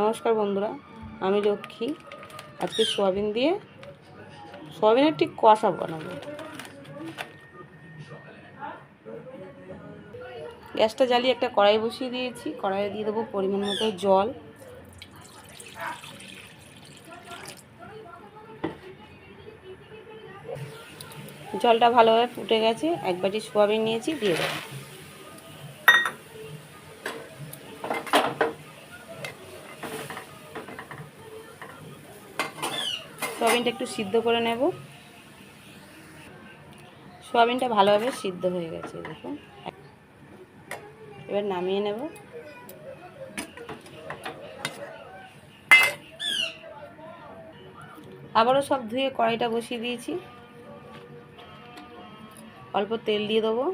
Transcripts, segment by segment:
নমস্কার বন্ধুরা, আমি লক্ষ্মী। আজকে সোয়াবিন দিয়ে সোয়াবিনের ঠিক কষা বানাবো। গ্যাসটা জ্বালিয়ে একটা কড়াই বসিয়ে দিয়েছি। কড়াইয়ে দিয়ে দেবো পরিমাণ মতো জল। জলটা ভালোভাবে ফুটে গেছে। এক বাটি সোয়াবিন নিয়েছি, দিয়ে দেবো। সোয়াবিনটা একটু সিদ্ধ করে নেব। সোয়াবিনটা ভালোভাবে সিদ্ধ হয়ে গেছে, দেখুন। এবার নামিয়ে নেব। আবারও সব ধুয়ে কড়াইটা বসিয়ে দিয়েছি। অল্প তেল দিয়ে দেবো।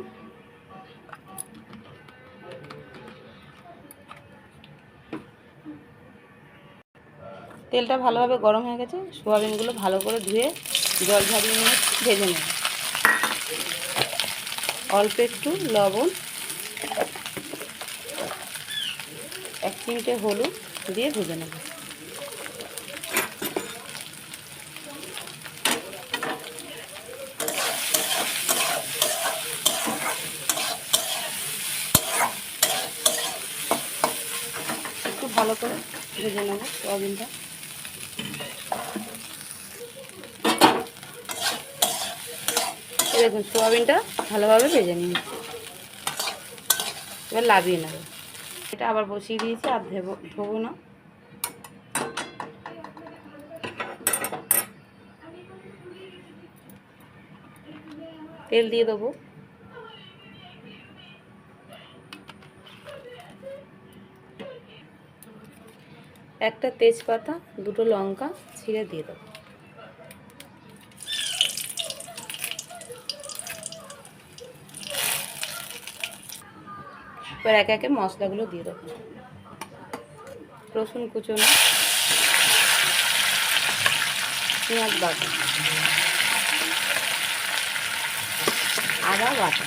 তেলটা ভালোভাবে গরম হয়ে গেছে, সোয়াবিনগুলো ভালো করে ধুয়ে জল ঝারিয়ে নিয়ে ভেজে নেব। অল্প একটু লবণ, এক চিমটে হলুদ দিয়ে ভেজে নেব। একটু ভালো করে ভেজে নেব সোয়াবিনটা। দেখুন, সোয়াবিনটা ভালোভাবে ভেজে নিন। এবার লাভিয়ে নেব। এটা আবার বসিয়ে দিয়েছি, আর ধেবো, ধোবো না। তেল দিয়ে দেবো। একটা তেজপাতা, দুটো লঙ্কা ছিঁড়ে দিয়ে দেবো। এবার একে একে মশলাগুলো দিয়ে দেবো। রসুন কুচনো, পেঁয়াজ বাটা, আদা বাটা,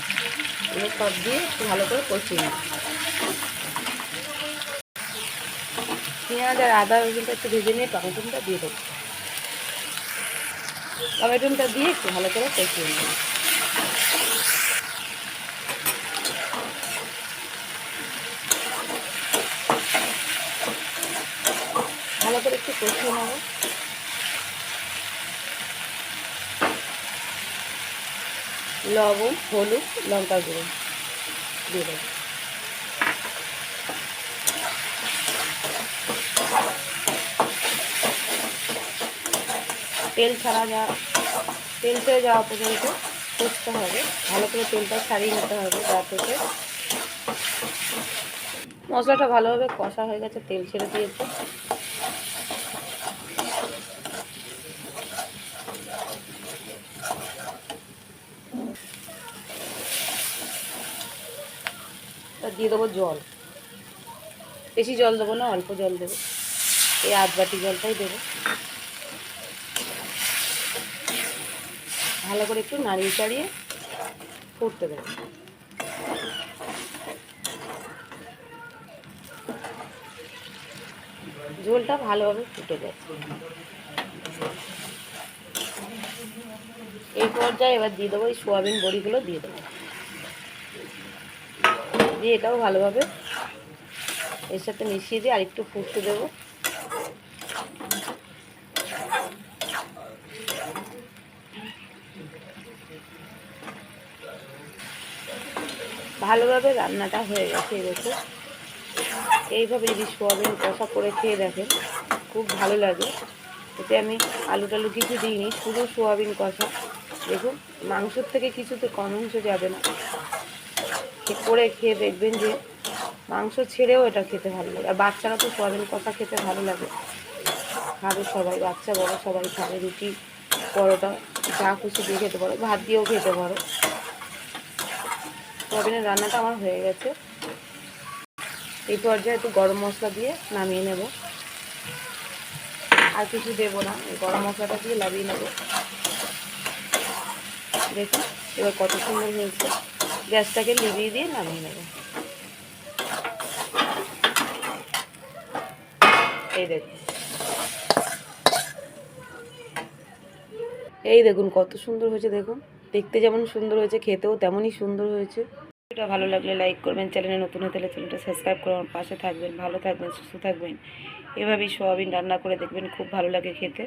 এগুলো সব দিয়ে একটু ভালো করে কষিয়ে নেব। পেঁয়াজ আর আদা রসুনটা একটু ভেজে নিয়ে টমেটোটা দিয়ে দেবো। টমেটোটা দিয়ে একটু ভালো করে কষিয়ে নেব। করে একটু কষিয়ে নেব। লবণ, হলুদ, লঙ্কা গুঁড়ো দিয়ে দেবো। তেল ছাড়া যা, তেল ছেড়ে যাওয়া পর্যন্ত কষতে হবে। ভালো করে তেলটা ছাড়িয়ে নিতে হবে যা থেকে। মশলাটা ভালোভাবে কষা হয়ে গেছে, তেল ছেড়ে দিয়েছে। দিয়ে দেবো জল। বেশি জল দেবো না, অল্প জল দেবো। এই আধ বাটি জলটাই দেবো। ভালো করে একটু নাড়িয়ে চাড়িয়ে ফুটতে দেবো। ঝোলটা ভালোভাবে ফুটে গেছে এই পর্যায়ে এবার দিয়ে দেবো এই সোয়াবিন বড়িগুলো দিয়ে দেবো। দিয়ে এটাও ভালোভাবে এর সাথে মিশিয়ে দিয়ে আরেকটু ফুটতে দেবো। ভালোভাবে রান্নাটা হয়ে গেছে দেখো। এইভাবে যদি সোয়াবিন কষা করে খেয়ে দেখেন, খুব ভালো লাগে। এতে আমি আলু টালু কিছু দিইনি, শুধু সোয়াবিন কষা। দেখুন, মাংসর থেকে কিছুতে কম অংশ যাবে না। করে খেয়ে দেখবেন যে মাংস ছেড়েও এটা খেতে ভালো লাগে। আর বাচ্চারা তো সোয়াবিন কষা খেতে ভালো লাগে। খাবে সবাই, বাচ্চা বড় সবাই খাবে, রুটি, পরোটা, যা খুশি দিয়ে খেতে পারো, ভাত দিয়েও খেতে পারো। সোয়াবিনের রান্নাটা আমার হয়ে গেছে। এই পর্যায়ে একটু গরম মশলা দিয়ে নামিয়ে নেব। আর কিছু দেবো না গরম মশলাটা দিয়ে লাভিয়ে নেব। দেখুন, এবার কত সুন্দর হয়েছে। গ্যাসটাকে লিভিয়ে দিয়ে নামিয়ে নেব। এই দেখুন। এই দেখুন কত সুন্দর হয়েছে দেখুন। দেখতে যেমন সুন্দর হয়েছে, খেতেও তেমনই সুন্দর হয়েছে। এটা ভালো লাগলে লাইক করবেন, চ্যানেলে নতুন হয়ে তাহলে চ্যানেলটা সাবস্ক্রাইব করে আমার পাশে থাকবেন, ভালো থাকবেন, সুস্থ থাকবেন। এভাবেই সোয়াবিন রান্না করে দেখবেন, খুব ভালো লাগে খেতে।